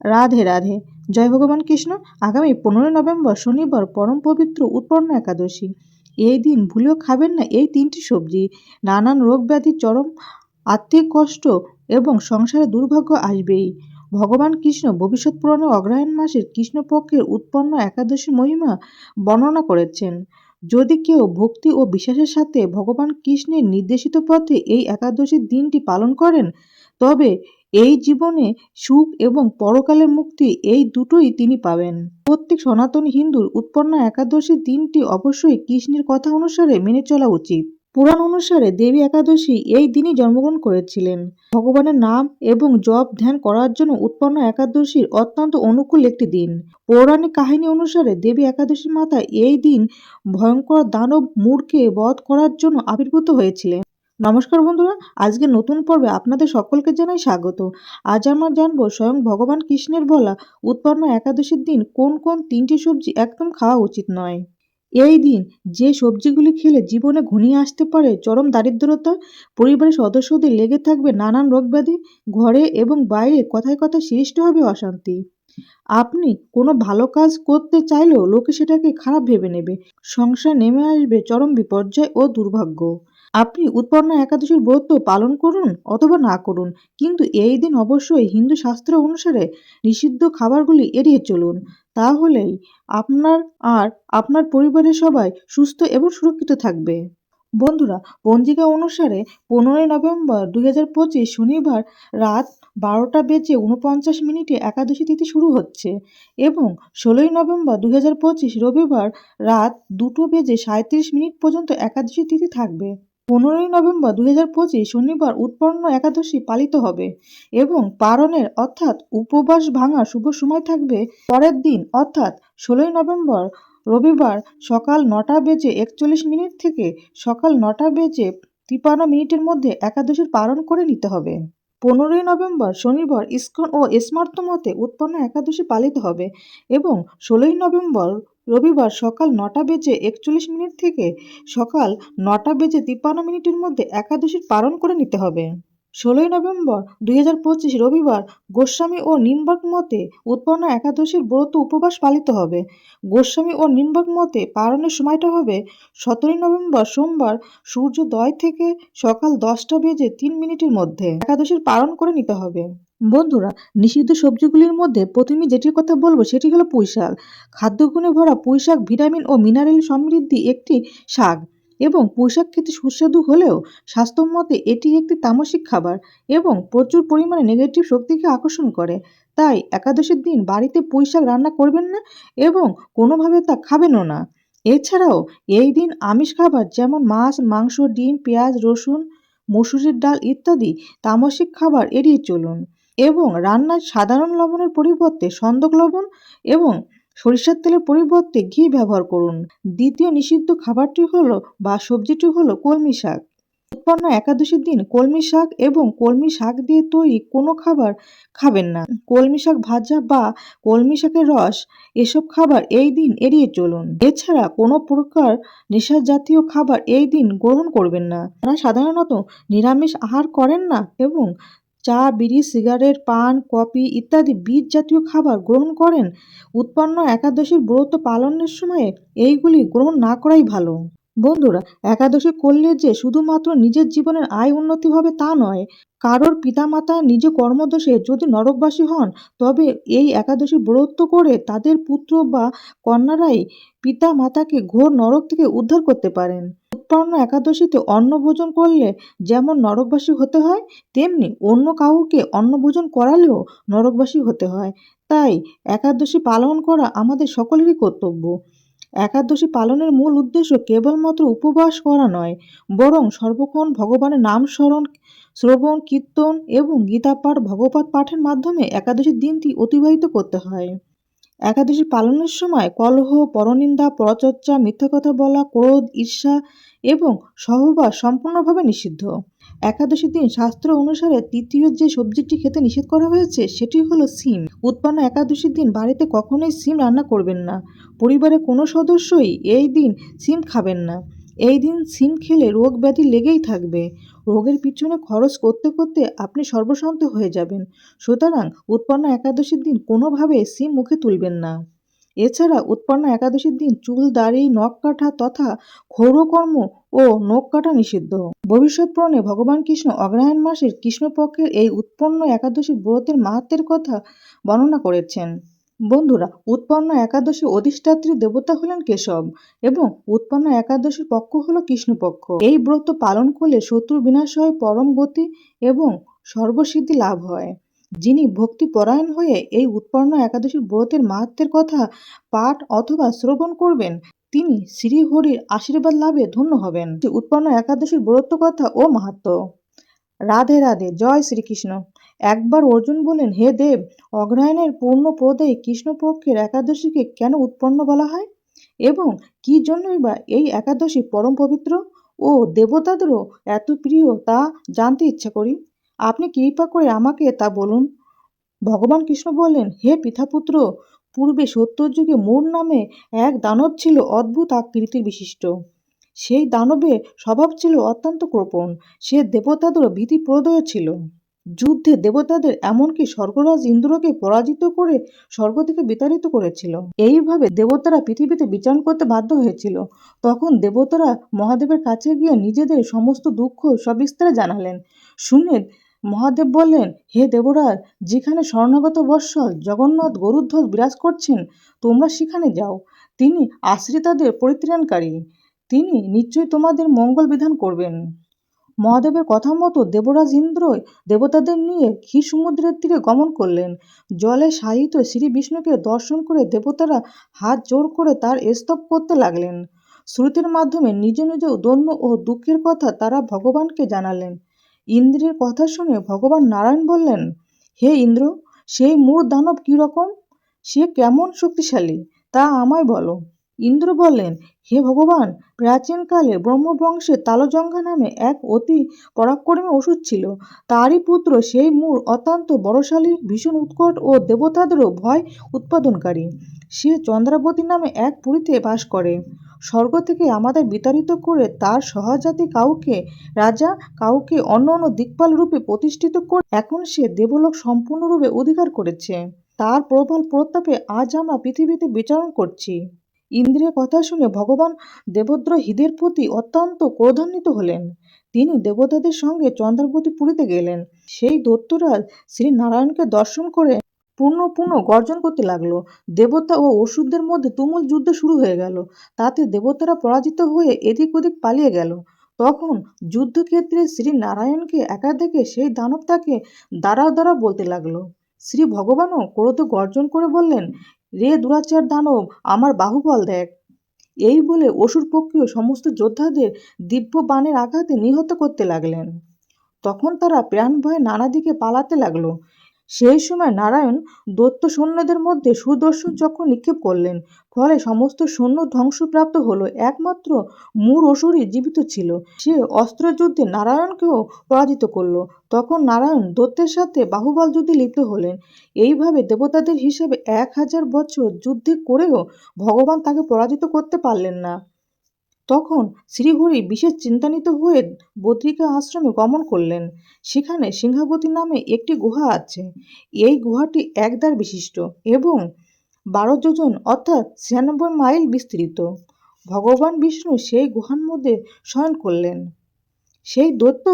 রাধে রাধে। জয় ভগবান কৃষ্ণ। আগামী পনেরোই নভেম্বর শনিবার পরম পবিত্র উৎপন্ন একাদশী। এই দিন ভুলেও খাবেন না এই তিনটি সবজি। নানান রোগ ব্যাধি, চরম আর্থিক কষ্ট এবং সংসারে দুর্ভাগ্য আসবেই। ভগবান কৃষ্ণ ভবিষ্যৎ পুরাণে অগ্রহায়ণ মাসের কৃষ্ণপক্ষের উৎপন্ন একাদশী মহিমা বর্ণনা করেছেন। যদি কেউ ভক্তি ও বিশ্বাসের সাথে ভগবান কৃষ্ণের নির্দেশিত পথে এই একাদশীর দিনটি পালন করেন, তবে এই জীবনে সুখ এবং পরকালের মুক্তি এই দুটোই তিনি পাবেন। প্রত্যেক সনাতন হিন্দুর উৎপন্ন একাদশীর দিনটি অবশ্যই কৃষ্ণের কথা অনুসারে মেনে চলা উচিত। পুরাণ অনুসারে দেবী একাদশী এই দিনই জন্মগ্রহণ করেছিলেন। ভগবানের নাম এবং জপ ধ্যান করার জন্য উৎপন্ন একাদশীর অত্যন্ত অনুকূল একটি দিন। পৌরাণিক কাহিনী অনুসারে দেবী একাদশীর মাতা এই দিন ভয়ঙ্কর দানব মূর্খে বধ করার জন্য আবির্ভূত হয়েছিলেন। নমস্কার বন্ধুরা, আজকে নতুন পর্বে আপনাদের সকলকে জানাই স্বাগত। আজ আমরা জানব স্বয়ং ভগবান কৃষ্ণের বলা উৎপন্ন একাদশীর দিন কোন কোন তিনটি সবজি একদম খাওয়া উচিত নয়। এই দিন যে সবজিগুলি খেলে জীবনে ঘনিয়ে আসতে পারে চরম দারিদ্রতা, পরিবারের সদস্যদের লেগে থাকবে নানান রোগব্যাধি, ঘরে এবং বাইরে কথায় কথায় সৃষ্ট হবে অশান্তি। আপনি কোনো ভালো কাজ করতে চাইলেও লোকে সেটাকে খারাপ ভেবে নেবে। সংসার নেমে আসবে চরম বিপর্যয় ও দুর্ভাগ্য। আপনি উৎপন্ন একাদশীর ব্রত পালন করুন অথবা না করুন, কিন্তু এই দিন অবশ্যই হিন্দু শাস্ত্র অনুসারে নিষিদ্ধ খাবারগুলি এড়িয়ে চলুন। তাহলেই আপনার আর আপনার পরিবারের সবাই সুস্থ এবং সুরক্ষিত থাকবে। বন্ধুরা, পঞ্জিকা অনুসারে পনেরোই নভেম্বর দুই হাজার পঁচিশ শনিবার রাত বারোটা বেজে উনপঞ্চাশ মিনিটে একাদশী তিথি শুরু হচ্ছে এবং ষোলোই নভেম্বর দুই হাজার পঁচিশ রবিবার রাত দুটো বেজে সাঁত্রিশ মিনিট পর্যন্ত একাদশী তিথি থাকবে। পনেরোই নভেম্বর দুই হাজার পঁচিশ শনিবার উৎপন্ন একাদশী পালিত হবে এবং পারণের অর্থাৎ উপবাস ভাঙার শুভ সময় থাকবে পরের দিন, অর্থাৎ ষোলোই নভেম্বর রবিবার সকাল নটা বেজে একচল্লিশ মিনিট থেকে সকাল নটা বেজে তিপান্ন মিনিটের মধ্যে একাদশীর পালন করে নিতে হবে। পনেরোই নভেম্বর শনিবার ইস্কন ও স্মার্ত মতে উৎপন্ন একাদশী পালিত হবে এবং ষোলোই নভেম্বর রবিবার সকাল নটা বেজে একচল্লিশ মিনিট থেকে সকাল নটা বেজে তিপ্পান্ন মিনিটের মধ্যে একাদশীর পালন করে নিতে হবে। ষোলোই নভেম্বর দুই হাজার পঁচিশ রবিবার গোস্বামী ও নিম্বার্ক মতে উৎপন্ন একাদশীর ব্রত উপবাস পালিত হবে। গোস্বামী ও নিম্বার্ক মতে পালনের সময়টা হবে সতেরোই নভেম্বর সোমবার সূর্যোদয় থেকে সকাল দশটা বেজে তিন মিনিটের মধ্যে। একাদশীর পালন করে নিতে হবে। বন্ধুরা, নিষিদ্ধ সবজিগুলির মধ্যে প্রথমে যেটির কথা বলব সেটি হলো পুঁই শাক। খাদ্যগুণে ভরা পুঁই শাক, ভিটামিন ও মিনারেল সমৃদ্ধি একটি শাক এবং পুঁইশাক খেতে সুস্বাদু হলেও স্বাস্থ্যমতে এটি একটি তামসিক খাবার এবং প্রচুর পরিমাণে নেগেটিভ শক্তিকে আকর্ষণ করে। তাই একাদশীর দিন বাড়িতে পুঁইশাক রান্না করবেন না এবং কোনোভাবে তা খাবেনও না। এছাড়াও এই দিন আমিষ খাবার যেমন মাছ, মাংস, ডিম, পেঁয়াজ, রসুন, মসুরির ডাল ইত্যাদি তামসিক খাবার এড়িয়ে চলুন। এবং রান্নায় সাধারণ লবণের পরিবর্তে সন্দক লবণ এবং সরিষার তেলের পরিবর্তে ঘি ব্যবহার করুন। দ্বিতীয় নিষিদ্ধ খাবারটি হলো বা সবজিটি হলো কলমি শাক। উৎপন্ন একাদশীর দিন কলমি শাক এবং কলমি শাক দিয়ে তৈরি কোনো খাবার খাবেন না। কলমি শাক ভাজা বা কলমি শাকের রস এসব খাবার এই দিন এড়িয়ে চলুন। এছাড়া কোনো প্রকার নেশা জাতীয় খাবার এই দিন গ্রহণ করবেন না। তারা সাধারণত নিরামিষ আহার করেন না এবং চা, বিড়ি, সিগারেট, পান, কফি ইত্যাদি বীজ জাতীয় খাবার গ্রহণ করেন। উৎপন্ন একাদশীর ব্রত পালনের সময়ে এইগুলি গ্রহণ না করাই ভালো। বন্ধুরা, একাদশী করলে যে শুধুমাত্র নিজের জীবনের আয় উন্নতি হবে তা নয়, কারোর পিতামাতা নিজ কর্মদোষে যদি নরকবাসী হন, তবে এই একাদশী ব্রত করে তাদের পুত্র বা কন্যারাই পিতা মাতাকে ঘোর নরক থেকে উদ্ধার করতে পারেন। উৎপন্ন একাদশীতে অন্ন ভোজন করলে যেমন নরকবাসী হতে হয়, তেমনি অন্য কাউকে অন্ন ভোজন করালেও নরকবাসী হতে হয়। তাই একাদশী পালন করা আমাদের সকলেরই কর্তব্য। একাদশী পালনের মূল উদ্দেশ্য কেবলমাত্র উপবাস করা নয়, বরং সর্বক্ষণ ভগবানের নাম স্মরণ, শ্রবণ, কীর্তন এবং গীতা পাঠ ভগবত পাঠের মাধ্যমে একাদশীর দিনটি অতিবাহিত করতে হয়। একাদশী পালনের সময় কলহ, পরনিন্দা, পরচর্চা, মিথ্যা কথা বলা, ক্রোধ, ঈর্ষা এবং সহবাস সম্পূর্ণভাবে নিষিদ্ধ। একাদশীর দিন শাস্ত্র অনুসারে তৃতীয় যে সবজিটি খেতে নিষেধ করা হয়েছে, সেটি হলো সিম। উৎপন্ন একাদশীর দিন বাড়িতে কখনোই সিম রান্না করবেন না। পরিবারের কোনো সদস্যই এই দিন সিম খাবেন না। এই দিন সিম খেলে রোগ ব্যাধি লেগেই থাকবে। রোগের পিছনে খরচ করতে করতে আপনি সর্বশান্ত হয়ে যাবেন। সুতরাং উৎপন্ন একাদশীর দিন কোনোভাবে সিম মুখে তুলবেন না। এছাড়া উৎপন্ন একাদশীর দিন চুল, দাড়ি, নখ কাটা তথা ক্ষৌরকর্ম ও নখ কাটা নিষিদ্ধ। ভবিষ্যৎ পুরাণে ভগবান কৃষ্ণ অগ্রহায়ণ মাসের কৃষ্ণপক্ষের এই উৎপন্ন একাদশী ব্রতের মাহাত্মের কথা বর্ণনা করেছেন। বন্ধুরা, উৎপন্ন একাদশী অধিষ্ঠাত্রী দেবতা হলেন কেশব এবং উৎপন্ন একাদশীর পক্ষ হল কৃষ্ণপক্ষ। এই ব্রত পালন করলে শত্রু বিনাশ হয়, পরম গতি এবং সর্বসিদ্ধি লাভ হয়। যিনি ভক্তি পরায়ণ হয়ে এই উৎপন্ন একাদশীর ব্রতের মাহাত্মের কথা পাঠ অথবা শ্রবণ করবেন, তিনি শ্রীহরির আশীর্বাদ লাভে ধন্য হবেন। উৎপন্ন একাদশীর ব্রত কথা ও মাহাত্ম। রাধে রাধে, জয় শ্রীকৃষ্ণ। একবার অর্জুন বলেন, হে দেব, অগ্রহায়ণের পূর্ণ প্রদেয় কৃষ্ণপক্ষের একাদশীকে কেন উৎপন্ন বলা হয়? এবং কি জন্যই বা এই একাদশী পরম পবিত্র? ও দেবতাদেরও এত প্রিয় তা জানতে ইচ্ছা করি। আপনি কৃপা করে আমাকে তা বলুন? ভগবান কৃষ্ণ বললেন, হে পিতাপুত্র, পূর্বে সত্যযুগে মূর নামে এক দানব ছিল অদ্ভুত আকৃতির বিশিষ্ট। সেই দানবের স্বভাব ছিল অত্যন্ত কৃপণ। সে দেবতাদের ভীতি প্রদয় ছিল। যুদ্ধে দেবতাদের এমনকি স্বর্গরাজ ইন্দ্রকে পরাজিত করে স্বর্গ থেকে বিতাড়িত করেছিল। এইভাবে দেবতারা পৃথিবীতে বিচারণ করতে বাধ্য হয়েছিল। তখন দেবতারা মহাদেবের কাছে গিয়ে নিজেদের সমস্ত দুঃখ সবিস্তারে জানালেন। শুনে মহাদেব বললেন, হে দেবরাজ, যেখানে স্বর্ণাগত বৎসল জগন্নাথ গরুধ্বজ বিরাজ করছেন, তোমরা সেখানে যাও। তিনি আশ্রিতাদের পরিত্রাণকারী। তিনি নিশ্চয়ই তোমাদের মঙ্গল বিধান করবেন। মহাদেবের কথা মতো দেবরাজ ইন্দ্র দেবতাদের নিয়ে ক্ষীর সমুদ্রের তীরে গমন করলেন। জলে সাহিত শ্রী বিষ্ণুকে দর্শন করে দেবতারা হাত জোর করে তার স্তব করতে লাগলেন। শ্রুতির মাধ্যমে নিজ নিজ দৈন্য ও দুঃখের কথা তারা ভগবানকে জানালেন। ইন্দ্রের কথা শুনে ভগবান নারায়ণ বললেন, হে ইন্দ্র, সেই মূর দানব কীরকম সে কেমন শক্তিশালী, তা আমায় বলো। ইন্দ্র বললেন, হে ভগবান, প্রাচীনকালে ব্রহ্মবংশে তালজঙ্ঘা নামে এক অতি পরাক্রমী ওষুধ ছিল। তারই পুত্র সেই মূর অত্যন্ত বড়শালী, ভীষণ উৎকট ও দেবতাদেরও ভয় উৎপাদনকারী। সে চন্দ্রাবতী নামে এক পুরীতে বাস করে। স্বর্গ থেকে আমাদের বিতাড়িত করে তার সহজাতি কাউকে, রাজা কাউকে অন্য অন্য দিকপাল রূপে প্রতিষ্ঠিত করে এখন সে দেবলোক সম্পূর্ণরূপে অধিকার করেছে। তার প্রবল প্রতাপে আজ আমরা পৃথিবীতে বিচরণ করছি। ইন্দ্রের কথা শুনে ভগবান দেবদ্রহীদের প্রতি অত্যন্ত ক্রোধান্বিত হলেন। তিনি দেবতাদের সঙ্গে চন্দ্রাবতী পুরীতে গেলেন। সেই দত্তরাজ শ্রী নারায়ণকে দর্শন করে পূর্ণ পূর্ণ গর্জন করতে লাগল। দেবতা ও অসুরদের মধ্যে তুমুল যুদ্ধ শুরু হয়ে গেল। তাতে দেবতারা পরাজিত হয়ে এদিক ওদিক পালিয়ে গেল। তখন যুদ্ধক্ষেত্রে শ্রী নারায়ণকে একা দেখে সেই দানব তাকে দাঁড়াও দাঁড়াও বলতে লাগল। শ্রী ভগবানও ক্রোধ গর্জন করে বললেন, রে দুরাচার দানব, আমার বাহুবল দেখ এই বলে অসুর পক্ষীয় সমস্ত যোদ্ধাদের দিব্য বাণের আঘাতে নিহত করতে লাগলেন। তখন তারা প্রাণ ভয়ে নানা দিকে পালাতে লাগল। সেই সময় নারায়ণ দত্ত সৈন্যদের মধ্যে সুদর্শন চক্র নিক্ষেপ করলেন। ফলে সমস্ত সৈন্য ধ্বংসপ্রাপ্ত হলো। একমাত্র মূর অসুরই জীবিত ছিল। সে অস্ত্রযুদ্ধে নারায়ণকেও পরাজিত করল। তখন নারায়ণ দত্তের সাথে বাহুবল যুদ্ধে লিপ্ত হলেন। এইভাবে দেবতাদের হিসেবে এক হাজার বছর যুদ্ধে করেও ভগবান তাকে পরাজিত করতে পারলেন না। তখন শ্রীহরি বিশেষ চিন্তান্বিত হয়ে বদ্রিকা আশ্রমে গমন করলেন। সেখানে সিংহাবতী নামে একটি গুহা আছে। এই গুহাটি একদ্বার বিশিষ্ট এবং বারো যোজন অর্থাৎ ছিয়ানব্বই মাইল বিস্তৃত। ভগবান বিষ্ণু সেই গুহার মধ্যে শয়ন করলেন। সেই দৈত্য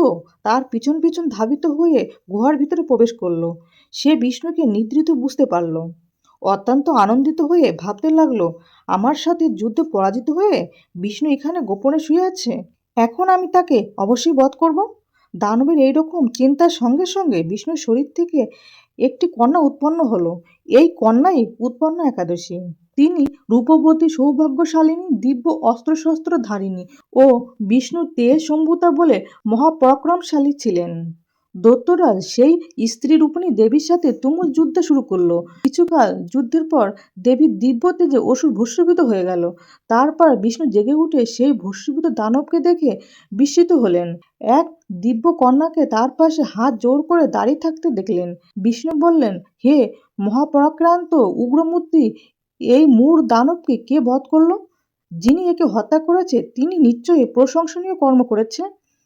তার পিছন পিছন ধাবিত হয়ে গুহার ভিতরে প্রবেশ করল। সে বিষ্ণুকে নিদ্রিত বুঝতে পারল। অত্যন্ত আনন্দিত হয়ে ভাবতে লাগল, আমার সাথে যুদ্ধে পরাজিত হয়ে বিষ্ণু এখানে গোপনে শুয়ে আছে? এখন আমি তাকে অবশ্যই বধ করব? দানবের এইরকম চিন্তার সঙ্গে সঙ্গে বিষ্ণুর শরীর থেকে একটি কন্যা উৎপন্ন হলো। এই কন্যাই উৎপন্ন একাদশী। তিনি রূপবতী, সৌভাগ্যশালিনী, দিব্য অস্ত্রশস্ত্র ধারিণী ও বিষ্ণু তেজ সম্ভূতা বলে মহাপরাক্রমশালী ছিলেন। দৈত্যরাজ সেই স্ত্রী রূপিণী দেবীর সাথে তুমুল যুদ্ধ শুরু করল। কিছুকাল যুদ্ধের পর দেবীর দিব্য তেজে অসুর ভস্মীভূত হয়ে গেল, তারপর বিষ্ণু জেগে উঠে সেই ভস্মীভূত দানবকে দেখে বিস্মিত হলেন। এক দিব্য কন্যাকে তার পাশে হাত জোর করে দাঁড়িয়ে থাকতে দেখলেন। বিষ্ণু বললেন, হে মহাপরাক্রান্ত উগ্রমূর্তি, এই মূর দানবকে কে বধ করল? যিনি একে হত্যা করেছে, তিনি নিশ্চয়ই প্রশংসনীয় কর্ম করেছে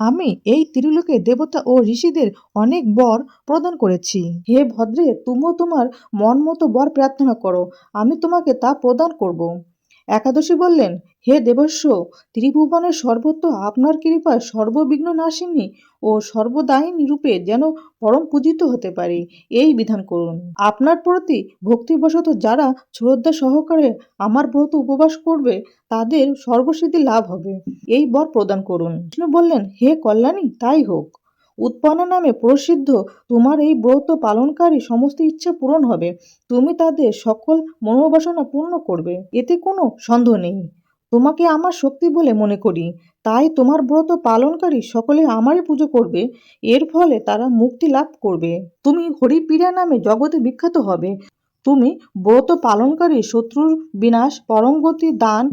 আমি এই ত্রিলোকে দেবতা ও ঋষিদের অনেক বর প্রদান করেছি। হে ভদ্রে, তুমিও তোমার মন মতো বর প্রার্থনা করো, আমি তোমাকে তা প্রদান করব। একাদশী বললেন, হে দেবস্ব, ত্রিভুবনের সর্বত্র আপনার কৃপা সর্ববিঘ্ন নাশিনী ও সর্বদায়িনী রূপে যেন পরম পূজিত হতে পারে। এই বিধান করুন। আপনার প্রতি ভক্তিবশত যারা শ্রদ্ধা সহকারে আমার ব্রত উপবাস করবে, তাদের সর্বসিদ্ধি লাভ হবে। এই বর প্রদান করুন। বললেন, হে কল্যাণী, তাই হোক। উৎপন্ন নামে প্রসিদ্ধ। তোমার এই ব্রত পালনকারী সমস্ত ইচ্ছা পূরণ হবে। তুমি তাদের সকল মনোবাসনা পূর্ণ করবে। এতে কোনো সন্দেহ নেই। তোমাকে আমার শক্তি বলে মনে করি। তাই তোমার ব্রত পালনকারী সকলে আমারই পুজো করবে। এর ফলে তারা মুক্তি লাভ করবে। তুমি হরিপীড়া নামে জগতে বিখ্যাত হবে। তুমি ব্রত পালনকারী শত্রুর বিনাশ পরমগতি দান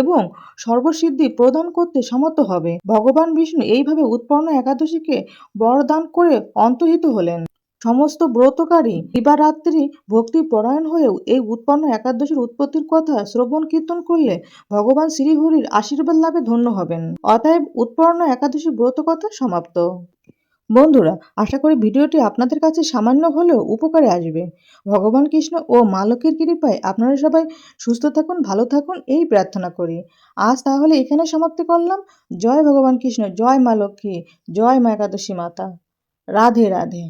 এবং সর্বসিদ্ধি প্রদান করতে সমর্থ হবে। ভগবান বিষ্ণু এইভাবে উৎপন্ন একাদশীকে বরদান করে অন্তহিত হলেন। সমস্ত ব্রতকারী দিবারাত্রি ভক্তি পরায়ণ হয়েও এই উৎপন্ন একাদশীর উৎপত্তির কথা শ্রবণ কীর্তন করলে ভগবান শ্রীহরির আশীর্বাদ লাভে ধন্য হবেন। অতএব উৎপন্ন একাদশী ব্রত কথা সমাপ্ত। বন্ধুরা, আশা করি ভিডিওটি আপনাদের কাছে সামান্য হলেও উপকারে আসবে। ভগবান কৃষ্ণ ও মা লক্ষ্মীর কৃপায় আপনারা সবাই সুস্থ থাকুন, ভালো থাকুন এই প্রার্থনা করি। আজ তাহলে এখানে সমাপ্তি করলাম। জয় ভগবান কৃষ্ণ, জয় মা লক্ষ্মী, জয় মা একাদশী মাতা। রাধে রাধে।